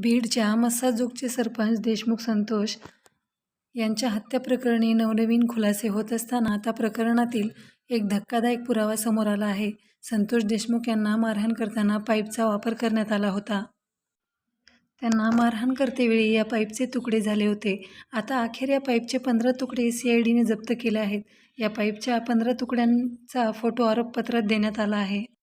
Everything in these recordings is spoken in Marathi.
बीडच्या मस्साजोगचे सरपंच देशमुख संतोष यांच्या हत्याप्रकरणी नवनवीन खुलासे होत असताना आता प्रकरणातील एक धक्कादायक पुरावा समोर आला आहे. संतोष देशमुख यांना मारहाण करताना पाईपचा वापर करण्यात आला होता. त्यांना मारहाण करतेवेळी या पाईपचे तुकडे झाले होते. आता अखेर या पाईपचे पंधरा तुकडे सी आय डीने जप्त केले आहेत. या पाईपच्या पंधरा तुकड्यांचा फोटो आरोपपत्रात देण्यात आला आहे.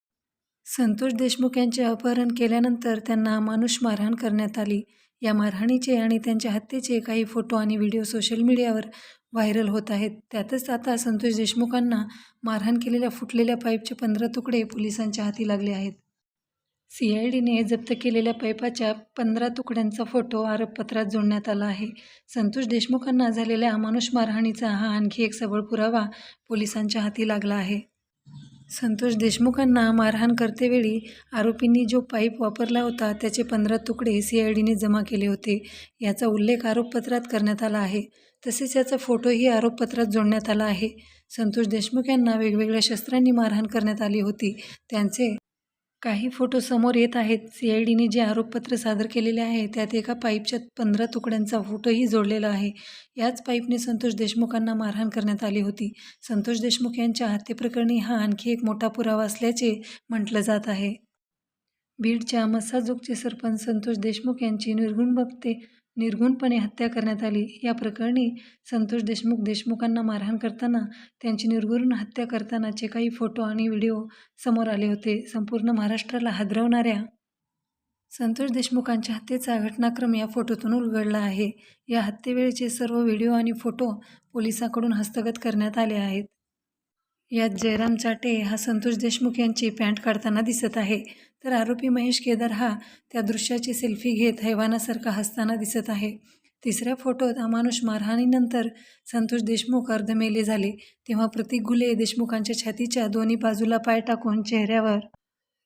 संतोष देशमुख यांचे अपहरण केल्यानंतर त्यांना अमानुष मारहाण करण्यात आली. या मारहाणीचे आणि त्यांच्या हत्येचे काही फोटो आणि व्हिडिओ सोशल मीडियावर व्हायरल होत आहेत. त्यातच आता संतोष देशमुखांना मारहाण केलेल्या फुटलेल्या पाईपचे पंधरा तुकडे पोलिसांच्या हाती लागले आहेत. सी आय डीने जप्त केलेल्या पाईपाच्या पंधरा तुकड्यांचा फोटो आरोपपत्रात जोडण्यात आला आहे. संतोष देशमुखांना झालेल्या अमानुष मारहाणीचा हा आणखी एक सबळ पुरावा पोलिसांच्या हाती लागला आहे. संतोष देशमुखांना मारहाण करतेवेळी आरोपींनी जो पाईप वापरला होता त्याचे पंधरा तुकडे सी आय डीने जमा केले होते. याचा उल्लेख आरोपपत्रात करण्यात आला आहे. तसेच याचा फोटोही आरोपपत्रात जोडण्यात आला आहे. संतोष देशमुख यांना वेगवेगळ्या शस्त्रांनी मारहाण करण्यात आली होती. त्यांचे काही फोटो समोर येत आहेत. सी आय डीने जे आरोपपत्र सादर केलेले आहे त्यात एका पाईपच्या पंधरा तुकड्यांचा फोटोही जोडलेला आहे. याच पाईपने संतोष देशमुखांना मारहाण करण्यात आली होती. संतोष देशमुख यांच्या हत्येप्रकरणी हा आणखी एक मोठा पुरावा असल्याचे म्हटलं जात आहे. बीडच्या मसाजोगचे सरपंच संतोष देशमुख यांची निर्गुण बघते. निर्गुणपणे हत्या करण्यात आली. या प्रकरणी संतोष देशमुख देशमुखांना मारहाण करताना त्यांची निर्गुण हत्या करतानाचे काही फोटो आणि व्हिडिओ समोर आले होते. संपूर्ण महाराष्ट्राला हादरवणाऱ्या संतोष देशमुखांच्या हत्येचा घटनाक्रम या फोटोतून उलगडला आहे. या हत्येवेळेचे सर्व व्हिडिओ आणि फोटो पोलिसांकडून हस्तगत करण्यात आले आहेत. यात जयराम चाटे हा संतोष देशमुख यांची पॅन्ट काढताना दिसत आहे. तर आरोपी महेश केदार हा त्या दृश्याची सेल्फी घेत हैवानासारखा हसताना दिसत आहे. तिसऱ्या फोटोत अमानुष मारहाणीनंतर संतोष देशमुख अर्धमेले झाले तेव्हा प्रतीक गुले देशमुखांच्या छातीच्या दोन्ही बाजूला पाय टाकून चेहऱ्यावर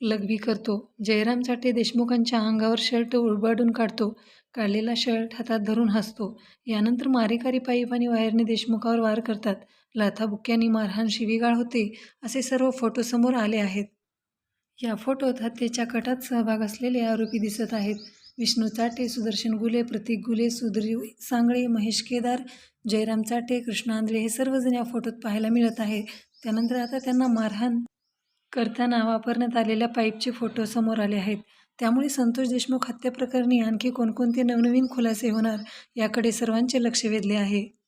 लघवी करतो. जयरामसाठी देशमुखांच्या अंगावर शर्ट उडबाडून काढतो. काढलेला शर्ट हातात धरून हसतो. यानंतर मारेकरी पाईप आणि वायरने देशमुखावर वार करतात. लाथाबुक्क्यांनी मारहाण शिवीगाळ होते असे सर्व फोटो समोर आले आहेत. या फोटोत हत्येच्या कटात सहभाग असलेले आरोपी दिसत आहेत. विष्णू चाटे सुदर्शन गुले प्रतीक गुले सुधरी सांगळे महेश केदार जयराम चाटे कृष्ण आंधळे हे सर्वजण या फोटोत पाहायला मिळत आहे त्यानंतर आता त्यांना मारहाण करताना वापरण्यात आलेल्या पाईपचे फोटो समोर आले आहेत. त्यामुळे संतोष देशमुख हत्येप्रकरणी आणखी कोणकोणते नवनवीन खुलासे होणार याकडे सर्वांचे लक्ष वेधले आहे.